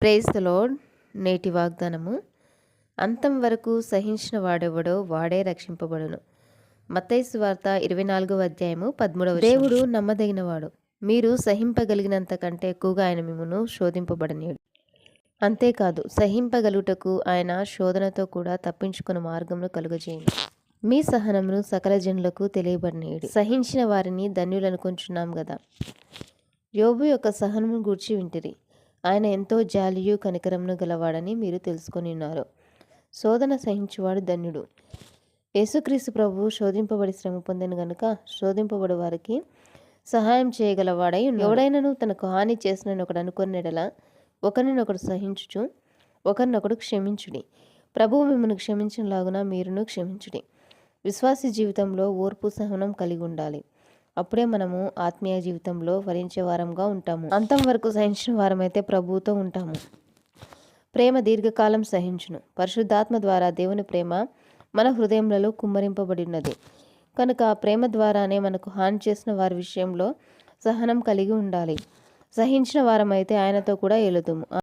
ప్రేస్తలో load నేటి వాగ్దానము. అంతం వరకు సహించిన వాడెవడో వాడే రక్షింపబడును. మత్తైసు వార్త ఇరవై నాలుగవ అధ్యాయము పదమూడవ దేవుడు నమ్మదగినవాడు. మీరు సహింపగలిగినంత కంటే ఎక్కువగా ఆయన మిమ్మను శోధింపబడనీయుడు. అంతేకాదు సహింపగలుగుటకు ఆయన శోధనతో కూడా తప్పించుకున్న మార్గమును కలుగజేయండి మీ సహనమును సకల జనులకు తెలియబడినీయుడు. సహించిన వారిని ధన్యులనుకుంటున్నాం కదా యోబు యొక్క సహనమును గూర్చి వింటిరి. ఆయన ఎంతో జాలియు కనికరమును గలవాడని మీరు తెలుసుకొని ఉన్నారు. శోధన సహించువాడు ధన్యుడు. యేసుక్రీస్తు ప్రభు శోధింపబడి శ్రమ పొందిన గనుక శోధింపబడి వారికి సహాయం చేయగలవాడై ఎవడైనను తనకు హాని చేసిన ఒకడు అనుకునేడలా ఒకరినొకడు సహించుచు ఒకరినొకడు క్షమించుడి. ప్రభువు మిమ్మల్ని క్షమించినలాగున మీరును క్షమించుడి. విశ్వాసి జీవితంలో ఓర్పు సహనం కలిగి ఉండాలి. అప్పుడే మనము ఆత్మీయ జీవితంలో ఫలించే వారంగా ఉంటాము. అంతం వరకు సహించిన వారమైతే ప్రభువుతో ఉంటాము. ప్రేమ దీర్ఘకాలం సహించును. పరిశుద్ధాత్మ ద్వారా దేవుని ప్రేమ మన హృదయంలో కుమ్మరింపబడి ఉన్నది కనుక ఆ ప్రేమ ద్వారానే మనకు హాని చేసిన వారి విషయంలో సహనం కలిగి ఉండాలి. సహించిన వారమైతే ఆయనతో కూడా ఏలుదుము.